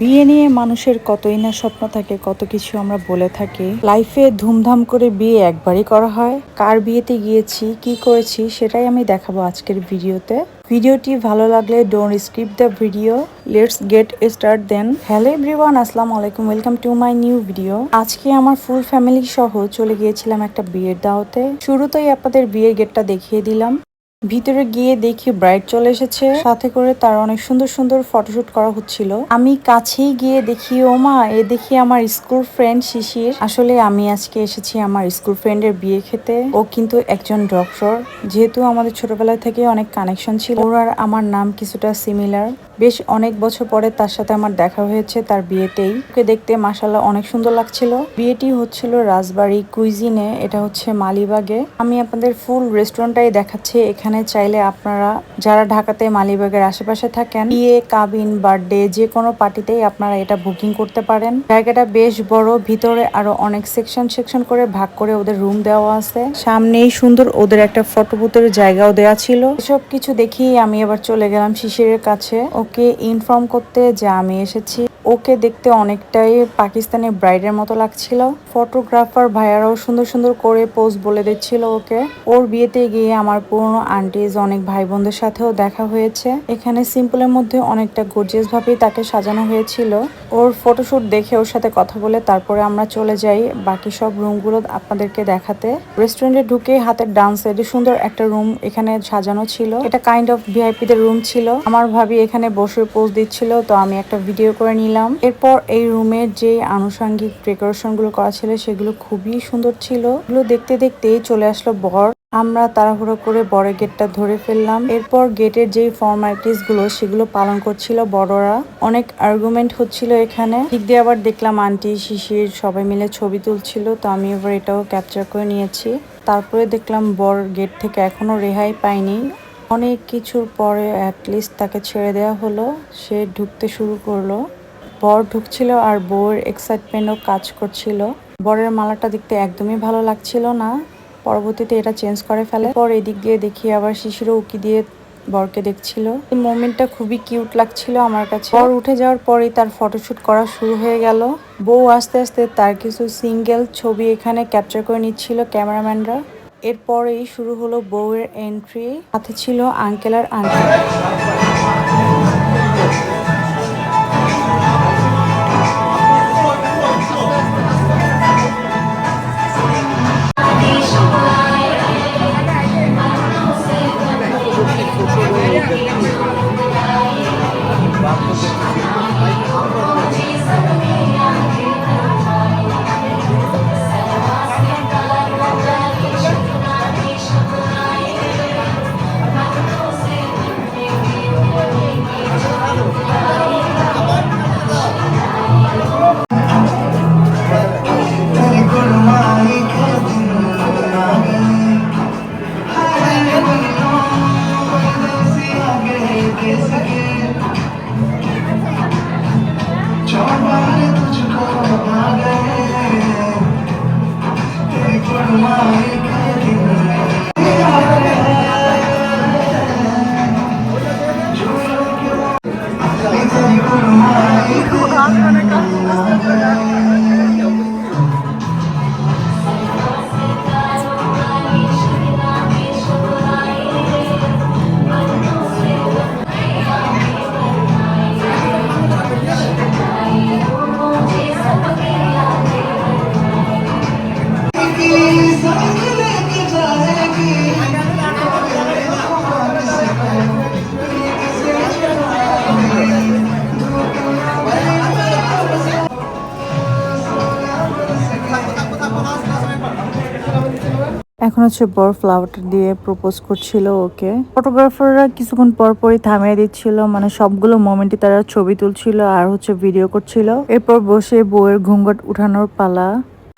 বিয়ে নিয়ে মানুষের কতই না স্বপ্ন থাকে, কত কিছু আমরা বলে থাকি। লাইফে ধুমধাম করে বিয়ে একবারই করা হয়। কার বিয়েতে গিয়েছি, কি করেছি, সেটাই আমি দেখাবো আজকের ভিডিওতে। ভিডিওটি ভালো লাগলে don't skip the video let's get start then hello everyone আসসালামু আলাইকুম। Welcome to my new video আজকে আমার ফুল ফ্যামিলি সহ চলে গিয়েছিলাম একটা বিয়ের দাওয়াতে। শুরুতেই আপনাদের বিয়ের গেটটা দেখিয়ে দিলাম। ভিতরে গিয়ে দেখি ব্রাইট চলে এসেছে। সাথে করে তার অনেক সুন্দর সুন্দর ফটোশুট করা হচ্ছিল। আমি কাছেই গিয়ে দেখি, ও মা, এ দেখি আমার স্কুল ফ্রেন্ড শিশির। আসলে আমি আজকে এসেছি আমার স্কুল ফ্রেন্ডের বিয়ে খেতে। ও কিন্তু একজন ডক্টর, যেহেতু আমাদের ছোটবেলা থেকে অনেক কানেকশন ছিল। ওর আর আমার নাম কিছুটা সিমিলার বেশ অনেক বছর পরে তার সাথে আমার দেখা হয়েছে তার বিয়েতেই। ওকে দেখতে মাসাল্লাহ অনেক সুন্দর লাগছিল। বিয়েটি হচ্ছিল রাজবাড়ি কুইজিনে, এটা হচ্ছে মালিবাগে। আমি আপনাদের ফুল রেস্টুরেন্টটাই দেখাচ্ছি। এখানে চাইলে আপনারা যারা ঢাকাতে মালিবাগের আশেপাশে থাকেন, বিয়ে, কাবিন, বার্থডে যে কোনো পার্টিতেই আপনারা এটা বুকিং করতে পারেন। জায়গাটা বেশ বড়, ভিতরে আরও অনেক সেকশন সেকশন করে ভাগ করে ওদের রুম দেওয়া আছে। সামনেই সুন্দর ওদের একটা ফটো বুথের জায়গাও দেওয়া ছিল। এসব কিছু দেখি আমি আবার চলে গেলাম শিশিরের কাছে। ওকে ইনফর্ম করতে যে আমি এসেছি। ওকে দেখতে অনেকটাই পাকিস্তানি ব্রাইডের মতো লাগছিল। ফটোগ্রাফার ভাইয়ারাও সুন্দর সুন্দর করে পোজ বলে দিচ্ছিল ওকে। ওর বিয়েতে গিয়ে আমার পুরনো আন্টিজ অনেক ভাই বোনদের সাথেও দেখা হয়েছে। এখানে সিম্পলের মধ্যে অনেকটা গর্জিয়াস ভাবেই তাকে সাজানো হয়েছিল। ওর ফটোশুট দেখে ওর সাথে কথা বলে তারপরে আমরা চলে যাই বাকি সব রুমগুলো আপনাদেরকে দেখাতে। রেস্টুরেন্টে ঢুকে হাতের ডান সাইডে সুন্দর একটা রুম এখানে সাজানো ছিল। এটা কাইন্ড অফ ভিআইপিদের রুম ছিল। আমার ভাবি এখানে বসে পোজ দিচ্ছিল, তো আমি একটা ভিডিও করে নিলাম। এরপর এই রুমের যে আনুষঙ্গিক ডেকোরেশনগুলো করা ছিল, সেগুলো খুবই সুন্দর ছিল। এগুলো দেখতে দেখতেই চলে আসলো বর। আমরা তাড়াহুড়ো করে বড় গেটটা ধরে ফেললাম। এরপর গেটের যে ফর্মালিটিসগুলো সেগুলো পালন করছিল বড়রা। অনেক আর্গুমেন্ট হচ্ছিল এখানে। ঠিক দিয়ে আবার দেখলাম আন্টি শিশির সবাই মিলে ছবি তুলছিল, তো আমি এবার এটাও ক্যাপচার করে নিয়েছি। তারপরে দেখলাম বর গেট থেকে এখনও রেহাই পাইনি অনেক কিছুর পরে অ্যাটলিস্ট তাকে ছেড়ে দেওয়া হলো। সে ঢুকতে শুরু করল। বর ঢুকছিল আর বউয়ের এক্সাইটমেন্টও কাজ করছিল। বরের মালাটা দেখতে একদমই ভালো লাগছিল না। পরবর্তীতে এটা চেঞ্জ করে ফেলে। পর এদিক দিয়ে দেখি আবার শিশিরও উকি দিয়ে বরকে দেখছিল। এই মোমেন্টটা খুবই কিউট লাগছিল আমার কাছে। বর উঠে যাওয়ার পরেই তার ফটোশুট করা শুরু হয়ে গেল। বউ আস্তে আস্তে তার কিছু সিঙ্গেল ছবি এখানে ক্যাপচার করে নিচ্ছিল ক্যামেরাম্যানরা। এরপরেই শুরু হলো বউয়ের এন্ট্রি হাতে ছিল আঙ্কেল আর আন্টি Yeah. এখন হচ্ছে বড় ফ্লাওয়ারটা দিয়ে প্রপোজ করছিল ওকে। ফটোগ্রাফাররা কিছুক্ষণ পর পরই থামিয়ে দিচ্ছিল মানে সবগুলো মোমেন্টে তারা ছবি তুলছিল আর হচ্ছে ভিডিও করছিল। এরপর বসে বউয়ের ঘুঙ্গট উঠানোর পালা।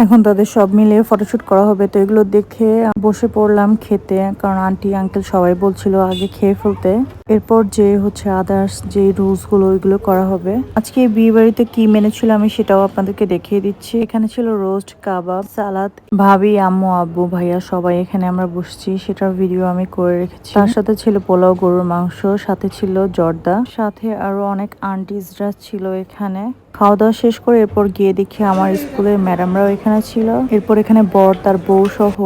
এখন তাদের সব মিলিয়ে ফটোশুট করা হবে, তো এগুলো দেখে বসে পড়লাম খেতে, কারণ আন্টি আঙ্কেল সবাই বলছিল আগে খেয়ে ফেলতে। এরপর যে হচ্ছে আদার্স যে রুলসগুলো, ওইগুলো করা হবে। আজকে বিয়ে বাড়িতে কি মেনে ছিল আমি সেটাও আপনাদেরকে দেখিয়ে দিচ্ছি। এখানে ছিল রোস্ট কাবাব সালাদ ভাবি, আম্মু, আব্বু, ভাইয়া সবাই এখানে আমরা বসছি, সেটার ভিডিও আমি করে রেখেছি। তার সাথে ছিল পোলাও, গরুর মাংস, সাথে ছিল জর্দা। সাথে আরও অনেক আন্টিজরা ছিল এখানে। খাওয়া দাওয়া শেষ করে এরপর গিয়ে দেখি আমার স্কুলের ম্যাডামরাও এখানে ছিল। এরপর এখানে বর তার বউ সহ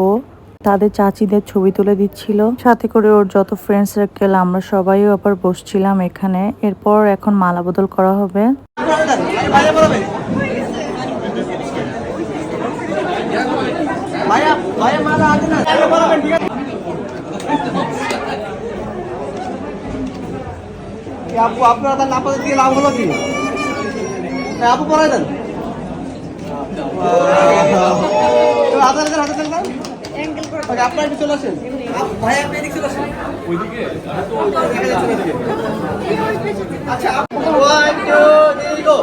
তাদের চাচিদের ছবি তুলে দিচ্ছিল। সাথে করে ওর যত ফ্রেন্ড সার্কেল আমরা সবাই আবার বসছিলাম এখানে। এরপর এখন মালা বদল করা হবে। না। আপনারা নাপাতে দিয়ে লাভ হলো কি? আপু পড়াই দেন তো হাতে দেন হাতে দেন ওকে আপনার চলে আসেন। ভাই আপনি এদিকে চলে আসেন। ওইদিকে? আচ্ছা ওয়ান টু থ্রি গো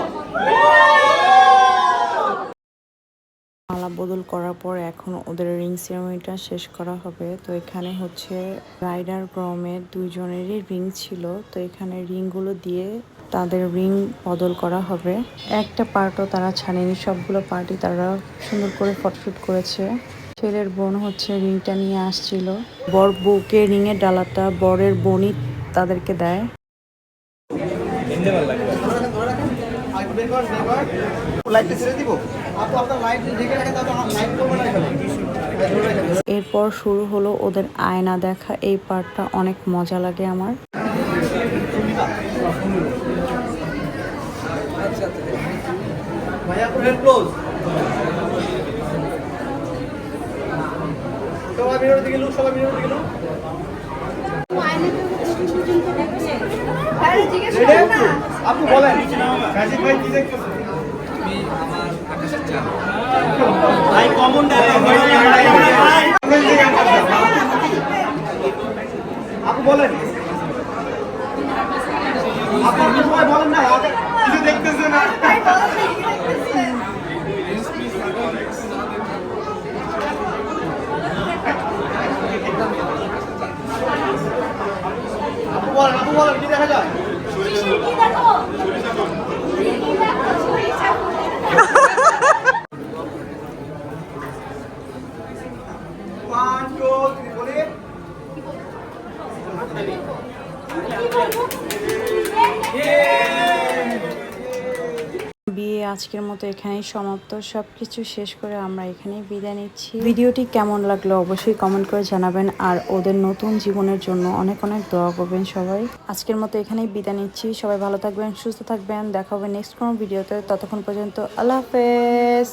মালা বদল করার পর এখন ওদের রিং সেরেমনিটা শেষ করা হবে। তো এখানে হচ্ছে রাইডার গ্রমের দুইজনেরই রিং ছিল। তো এখানে রিংগুলো দিয়ে তাদের রিং বদল করা হবে। একটা পার্টও তারা ছাড়েনি। সবগুলো পার্টি তারা সুন্দর করে ফটোশুট করেছে। ছেলের বোন হচ্ছে রিংটা নিয়ে আসছিল। বর বউকে রিংয়ের ডালাটা বরের বোনই তাদেরকে দেয়। এরপর শুরু হলো ওদের আয়না দেখা। এই পার্টটা অনেক মজা লাগে আমার ভাইয়া পুরো ক্লোজ সবাই মিরর দিকে লুক সবাই মিরর দিকে লুক। রেডি আপু বলেন। কাজী ভাই কি দেখতেছেন? ভাই কমন আপু বলেন আপু আপনি সবাই বলেন না আগে কিছু দেখতেছে না আপু বলেন আপু বলেন কি দেখা যায় ওয়ান টু থ্রি বলি বিয়ে আজকের মতো এখানেই সমাপ্ত। সব কিছু শেষ করে আমরা এখানেই বিদায় নিচ্ছি। ভিডিওটি কেমন লাগল অবশ্যই কমেন্ট করে জানাবেন আর ওদের নতুন জীবনের জন্য অনেক অনেক দোয়া করবেন সবাই। আজকের মতো এখানেই বিদায় নিচ্ছি। সবাই ভালো থাকবেন, সুস্থ থাকবেন। দেখা হবে নেক্সট কোনো ভিডিওতে। ততক্ষণ পর্যন্ত আল্লাহ হাফেজ।